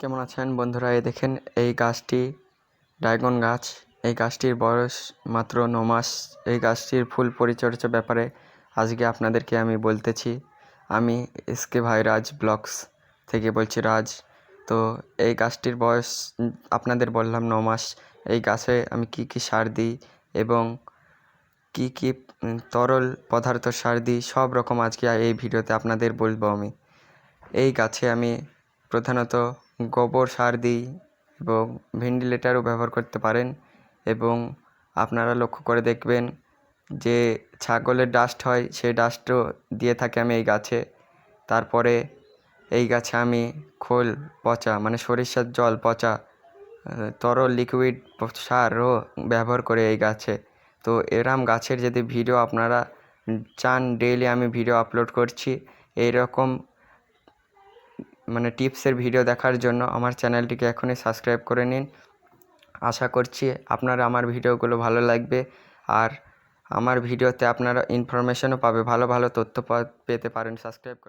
কেমন আছেন বন্ধুরা? এই দেখেন, এই গাছটি ড্রাগন গাছ। এই গাছটির বয়স মাত্র ন মাস। এই গাছটির ফুল পরিচর্যা ব্যাপারে আজকে আপনাদেরকে আমি বলতেছি। আমি এসকে ভাই রাজ ব্লগস থেকে বলছি, রাজ। তো এই গাছটির বয়স আপনাদের বললাম ন মাস। এই গাছে আমি কি কি সার দিই এবং কি কি তরল পদার্থ সার দিই, সব রকম আজকে এই ভিডিওতে আপনাদের বলব আমি। এই গাছে আমি প্রধানত গোবর, সার দিই এবং ভেন্টিলেটারও ব্যবহার করতে পারেন এবং আপনারা লক্ষ্য করে দেখবেন যে ছাগলের ডাস্ট হয়, সেই ডাস্টও দিয়ে থাকি আমি এই গাছে। তারপরে এই গাছে আমি খোল পচা মানে সরিষার জল পচা, তরল লিকুইড সারও ব্যবহার করে এই গাছে। তো এরম গাছের যদি ভিডিও আপনারা চান ডেইলি আমি ভিডিও আপলোড করছি। এইরকম মানে টিপসের ভিডিও দেখার জন্য আমার চ্যানেলটিকে এখনই সাবস্ক্রাইব করে নিন। আশা করছি আপনারা আমার ভিডিওগুলো ভালো লাগবে আর আমার ভিডিওতে আপনারা ইনফরমেশনও পাবে, ভালো ভালো তথ্য পেতে পারেন সাবস্ক্রাইব করে